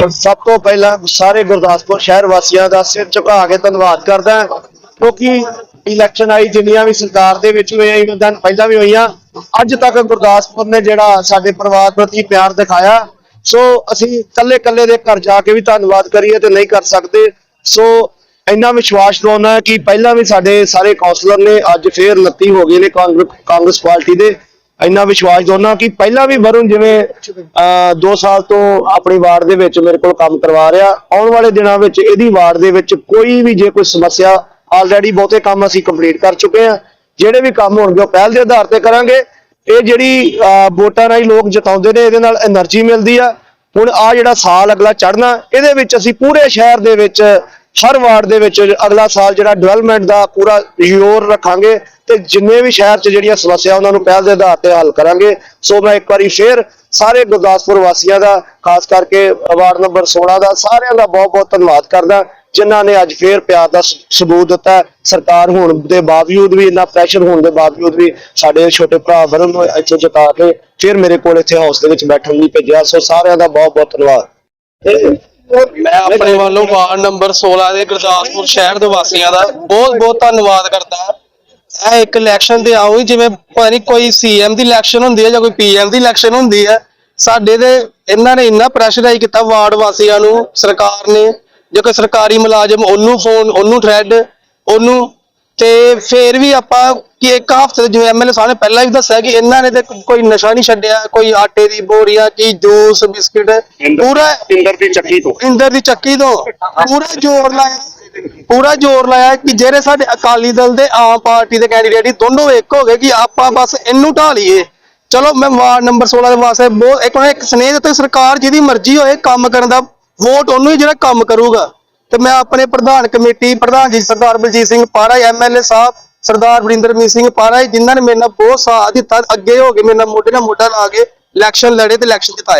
ਸਭ ਤੋਂ ਪਹਿਲਾਂ ਸਾਰੇ ਗੁਰਦਾਸਪੁਰ ਸ਼ਹਿਰ ਵਾਸੀਆਂ ਦਾ ਸਿਰ ਝੁਕਾ ਕੇ ਧੰਨਵਾਦ ਕਰਦਾ ਕਿਉਂਕਿ ਇਲੈਕਸ਼ਨ ਆਈ, ਜਿੰਨੀਆਂ ਵੀ ਸਰਕਾਰ ਦੇ ਵਿੱਚ ਹੋਈਆਂ ਇੱਕ ਪਹਿਲਾਂ ਵੀ ਹੋਈਆਂ, ਅੱਜ ਤੱਕ ਗੁਰਦਾਸਪੁਰ ਨੇ ਜਿਹੜਾ ਸਾਡੇ ਪਰਿਵਾਰ ਪ੍ਰਤੀ ਪਿਆਰ ਦਿਖਾਇਆ। ਸੋ ਅਸੀਂ ਕੱਲੇ ਕੱਲੇ ਦੇ ਘਰ ਜਾ ਕੇ ਵੀ ਧੰਨਵਾਦ ਕਰੀਏ ਤੇ ਨਹੀਂ ਕਰ ਸਕਦੇ। ਸੋ ਇੰਨਾ ਵਿਸ਼ਵਾਸ ਦਵਾਉਣਾ ਕਿ ਪਹਿਲਾਂ ਵੀ ਸਾਡੇ ਸਾਰੇ ਕਾਉਂਸਲਰ ਨੇ ਅੱਜ ਫੇਰ 29 ਹੋ ਗਏ ਨੇ ਕਾਂਗਰਸ ਕਾਂਗਰਸ ਪਾਰਟੀ ਦੇ। ਇੰਨਾ ਵਿਸ਼ਵਾਸ ਦੋਨਾ ਕਿ ਪਹਿਲਾਂ ਵੀ ਵਰੁਣ ਜਿਵੇਂ 2 ਸਾਲ ਤੋਂ ਆਪਣੀ ਵਾਰਡ ਦੇ ਵਿੱਚ ਮੇਰੇ ਕੋਲ ਕੰਮ ਕਰਵਾ ਰਿਹਾ ਆਉਣ ਵਾਲੇ ਦਿਨਾਂ ਵਿੱਚ ਇਹਦੀ ਵਾਰਡ ਦੇ ਵਿੱਚ ਕੋਈ ਵੀ ਜੇ ਕੋਈ ਸਮੱਸਿਆ ਆਲਰੇਡੀ ਬਹੁਤੇ ਕੰਮ ਅਸੀਂ ਕੰਪਲੀਟ ਕਰ ਚੁੱਕੇ ਆ ਜਿਹੜੇ ਵੀ ਕੰਮ ਹੋਣਗੇ ਉਹ ਪਹਿਲ ਦੇ ਆਧਾਰ ਤੇ ਕਰਾਂਗੇ। ਇਹ ਜਿਹੜੀ ਵੋਟਾਂ ਰਾਹੀਂ ਲੋਕ ਜਿਤਾਉਂਦੇ ਨੇ ਇਹਦੇ ਨਾਲ એનર્ਜੀ ਮਿਲਦੀ ਆ। ਹੁਣ ਆ ਜਿਹੜਾ ਸਾਲ ਅਗਲਾ ਚੜਨਾ ਇਹਦੇ ਵਿੱਚ ਅਸੀਂ ਪੂਰੇ ਸ਼ਹਿਰ ਦੇ ਵਿੱਚ ਹਰ ਵਾਰਡ ਦੇ ਵਿੱਚ ਅਗਲਾ ਸਾਲ ਜਿਹੜਾ ਡਿਵੈਲਪਮੈਂਟ ਦਾ ਪੂਰਾ ਜ਼ੋਰ ਰੱਖਾਂਗੇ ਤੇ ਜਿੰਨੇ ਵੀ ਸ਼ਹਿਰ 'ਚ ਜਿਹੜੀਆਂ ਸਮੱਸਿਆ ਉਹਨਾਂ ਨੂੰ ਪਹਿਲ ਦੇ ਆਧਾਰ ਤੇ ਹੱਲ ਕਰਾਂਗੇ। ਸੋ ਮੈਂ ਇੱਕ ਵਾਰੀ ਫੇਰ ਸਾਰੇ ਗੁਰਦਾਸਪੁਰ ਵਾਸੀਆਂ ਦਾ, ਖਾਸ ਕਰਕੇ ਵਾਰਡ ਨੰਬਰ 16 ਦਾ, ਸਾਰਿਆਂ ਦਾ ਬਹੁਤ ਬਹੁਤ ਧੰਨਵਾਦ ਕਰਦਾ, ਜਿਨ੍ਹਾਂ ਨੇ ਅੱਜ ਫੇਰ ਪਿਆਰ ਦਾ ਸਬੂਤ ਦਿੱਤਾ। ਸਰਕਾਰ ਹੋਣ ਦੇ ਬਾਵਜੂਦ ਵੀ, ਇੰਨਾ ਪ੍ਰੈਸ਼ਰ ਹੋਣ ਦੇ ਬਾਵਜੂਦ ਵੀ ਸਾਡੇ ਛੋਟੇ ਭਰਾ ਵਰਨ ਨੂੰ ਇੱਥੇ ਜਤਾ ਕੇ ਫਿਰ ਮੇਰੇ ਕੋਲ ਇੱਥੇ ਹਾਊਸ ਦੇ ਵਿੱਚ ਬੈਠਣ ਲਈ ਭੇਜਿਆ। ਸੋ ਸਾਰਿਆਂ ਦਾ ਬਹੁਤ ਬਹੁਤ ਧੰਨਵਾਦ। ਮੈਂ ਆਪਣੇ ਵੱਲੋਂ ਵਾਰਡ ਨੰਬਰ 16 ਦੇ ਗੁਰਦਾਸਪੁਰ ਸ਼ਹਿਰ ਦੇ ਵਾਸੀਆਂ ਦਾ ਬਹੁਤ ਬਹੁਤ ਧੰਨਵਾਦ ਕਰਦਾ। ਇਹ ਇੱਕ ਇਲੈਕਸ਼ਨ ਤੇ ਆਉਂ ਜਿਵੇਂ ਪਤਾ ਨਹੀਂ ਕੋਈ ਸੀਐਮ ਦੀ ਇਲੈਕਸ਼ਨ ਹੁੰਦੀ ਹੈ ਜਾਂ ਕੋਈ ਪੀਐਮ ਦੀ ਇਲੈਕਸ਼ਨ ਹੁੰਦੀ ਹੈ, ਸਾਡੇ ਦੇ ਇਹਨਾਂ ਨੇ ਇੰਨਾ ਪ੍ਰੈਸ਼ਰਾਈਜ਼ ਕੀਤਾ ਵਾਰਡ ਵਾਸੀਆਂ ਨੂੰ, ਸਰਕਾਰ ਨੇ, ਜੇ ਕੋਈ ਸਰਕਾਰੀ ਮੁਲਾਜ਼ਮ ਉਹਨੂੰ ਫੋਨ ਉਹਨੂੰ ਥ੍ਰੈਡ ਉਹਨੂੰ ਤੇ ਫੇਰ ਵੀ ਆਪਾਂ ਕਿ ਇੱਕ ਹਫ਼ਤੇ ਜਿਵੇਂ ਐਮਐਲਏ ਸਾਹਿਬ ਨੇ ਪਹਿਲਾਂ ਵੀ ਦੱਸਿਆ ਕਿ ਇਹਨਾਂ ਨੇ ਤੇ ਕੋਈ ਨਸ਼ਾ ਨਹੀਂ ਛੱਡਿਆ ਕੋਈ ਆਟੇ ਦੀ ਬੋਰੀਆਂ ਕੀ ਜੂਸ ਬਿਸਕਿਟ ਪੂਰਾ ਇੰਦਰ ਦੀ ਚੱਕੀ ਤੋਂ। ਇੰਦਰ ਦੀ ਚੱਕੀ ਤੋਂ ਪੂਰਾ ਜ਼ੋਰ ਲਾਇਆ ਪੂਰਾ ਜ਼ੋਰ ਲਾਇਆ ਕਿ ਜਿਹੜੇ ਸਾਡੇ ਅਕਾਲੀ ਦਲ ਦੇ ਆਮ ਪਾਰਟੀ ਦੇ ਕੈਂਡੀਡੇਟ ਹੀ ਦੋਨੋਂ ਇੱਕ ਹੋ ਗਏ ਕਿ ਆਪਾਂ ਬਸ ਇਹਨੂੰ ਢਾ ਲਈਏ। ਚਲੋ ਮੈਂ ਵਾਰਡ ਨੰਬਰ 16 ਦੇ ਵਾਸਤੇ ਬਹੁਤ ਇੱਕ ਇੱਕ ਸਨੇਹ ਦਿੱਤੇ ਸਰਕਾਰ ਜਿਹਦੀ ਮਰਜ਼ੀ ਹੋਏ ਕੰਮ ਕਰਨ ਦਾ ਵੋਟ ਉਹਨੂੰ ਹੀ ਜਿਹੜਾ ਕੰਮ ਕਰੂਗਾ। ਤੇ ਮੈਂ ਆਪਣੇ ਪ੍ਰਧਾਨ ਕਮੇਟੀ, ਪ੍ਰਧਾਨ ਜੀ ਸਰਦਾਰ ਬਲਜੀਤ ਸਿੰਘ ਪਾਰਾ ਐਮਐਲਏ ਸਾਹਿਬ, ਸਰਦਾਰ ਵਰਿੰਦਰਮੀਤ ਸਿੰਘ ਪਾਰਾ ਜਿਨ੍ਹਾਂ ਨੇ ਮੇਰੇ ਨਾਲ ਬਹੁਤ ਸਾਥ ਦਿੱਤਾ, ਅੱਗੇ ਹੋ ਕੇ ਮੇਰੇ ਨਾਲ ਮੋਢੇ ਨਾਲ ਮੋਢਾ ਲਾ ਕੇ ਇਲੈਕਸ਼ਨ ਲੜੇ ਤੇ ਇਲੈਕਸ਼ਨ ਜਿਤਾਇਆ।